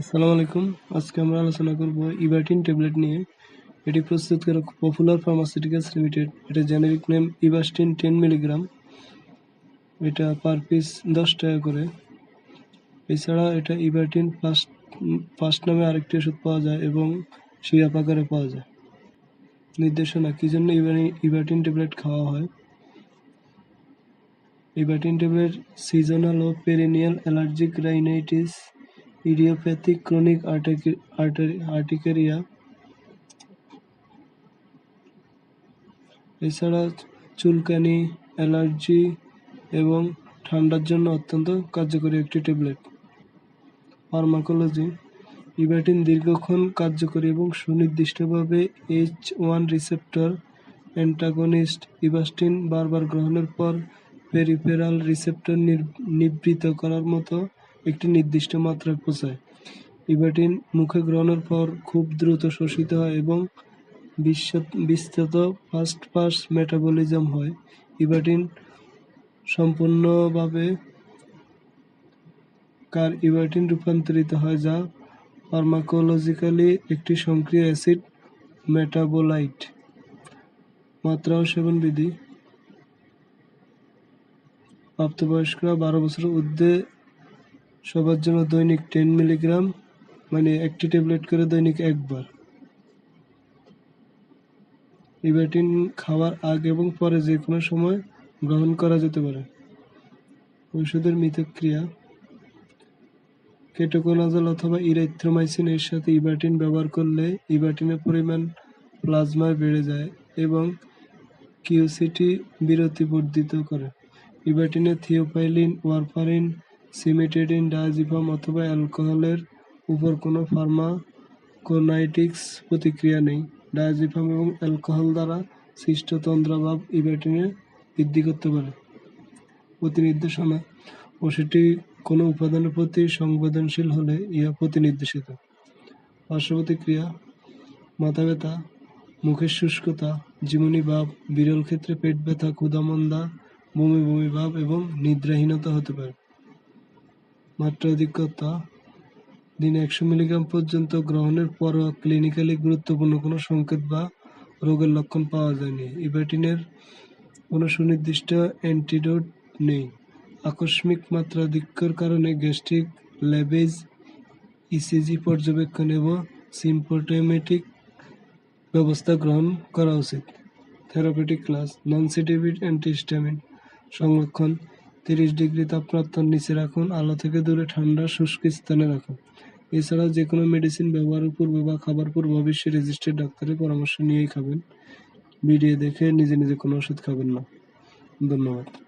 আসসালামু আলাইকুম। আজকে আমরা আলোচনা করব ইভাটিন ট্যাবলেট নিয়ে। এটি প্রস্তুত করে পপুলার ফার্মাসিউটিক্যালস লিমিটেড এটা generic name Evastin ten milligram. এটা পার পিস দশ টাকা করে। এছাড়া এটা ইভাটিন ফার্স্ট ফার্স্ট নামে আরেকটি ওষুধ পাওয়া যায় এবং সিরাপ আকারে পাওয়া যায়। নির্দেশনা, কী জন্য ইভাটিন ট্যাবলেট খাওয়া হয়? ইভাটিন ট্যাবলেট সিজনাল ও perennial allergic rhinitis idiopathic chronic urticaria. এছাড়া চুলকানি, অ্যালার্জি এবং ঠান্ডার জন্য অত্যন্ত কার্যকরী একটি ট্যাবলেট। ফার্মাকোলজি। ইভাটিন দীর্ঘক্ষণ কার্যকরী এবং সুনির্দিষ্টভাবে H one receptor antagonist Evastin বারবার গ্রহণের পর পেরিফেরাল রিসেপ্টর নিবৃত করার মতো একটি নির্দিষ্ট মাত্রায় পৌঁছায়। ইভাটিন মুখে গ্রহণের পর খুব দ্রুত শোষিত হয় এবং বিস্তৃত ফাস্ট পাস মেটাবলিজম হয়। ইভাটিন সম্পূর্ণভাবে কার ইভাটিন রূপান্তরিত হয় যা ফার্মাকোলজিক্যালি একটি সক্রিয় অ্যাসিড মেটাবোলাইট। মাত্রা ও সেবন বিধি। প্রাপ্তবয়স্করা বারো বছর ঊর্ধ্বে সবার জন্য দৈনিক টেন মিলিগ্রাম মানে একটি ট্যাবলেট করে দৈনিক একবার। ইভাটিন খাওয়ার আগ এবং পরে যে কোনো সময় গ্রহণ করা যেতে পারে। ঔষধের মিথক্রিয়া। কেটোকোনাজল অথবা ইরাইথ্রোমাইসিন এর সাথে ইভাটিন ব্যবহার করলে ইভাটিনের পরিমাণ প্লাজমায় বেড়ে যায় এবং কিউসিটি বিরতি বর্ধিত করে। ইভাটিনে থিওপাইলিন ওয়ারফারিন সিমেটেডিন ডায়াজিপাম অথবা অ্যালকোহলের উপর কোনো ফার্মাকোনাইটিক্স প্রতিক্রিয়া নেই। ডায়াজিপাম এবং অ্যালকোহল দ্বারা সৃষ্ট তন্দ্রাভাব ইভেটিনে বৃদ্ধি করতে পারে। প্রতিনির্দেশনা। ওষুধটি কোনো উপাদানের প্রতি সংবেদনশীল হলে ইহা প্রতিনির্দেশিত। পার্শ্ব প্রতিক্রিয়া। মাথা ব্যথা মুখের শুষ্কতা জীবনী ভাব, বিরল ক্ষেত্রে পেট ব্যথা, ক্ষুধামন্দা, বমি বমি ভাব এবং নিদ্রাহীনতা হতে পারে। মাত্রা অধিকতা দিনে একশো মিলিগ্রাম পর্যন্ত গ্রহণের পরও ক্লিনিক্যালি গুরুত্বপূর্ণ কোনো সংকেত বা রোগের লক্ষণ পাওয়া যায়নি। ইভ্যাটিনের কোনো সুনির্দিষ্ট অ্যান্টিডোট নেই। আকস্মিক মাত্রাধিক্যর কারণে গ্যাস্ট্রিক ল্যাবেজ ইসিজি পর্যবেক্ষণ এবং সিম্পোটোমেটিক ব্যবস্থা গ্রহণ করা উচিত। Therapeutic class non sedative antihistamine সংরক্ষণ তিরিশ ডিগ্রি তাপমাত্রার নিচে রাখুন, আলো থেকে দূরে ঠান্ডা, শুষ্ক স্থানে রাখুন। এছাড়াও যে কোনো মেডিসিন ব্যবহারের পূর্বে বা খাবার পূর্বে অবশ্যই রেজিস্টার্ড ডাক্তারের পরামর্শ নিয়েই খাবেন। ভিডিও দেখে নিজে নিজে কোনো ওষুধ খাবেন না। ধন্যবাদ।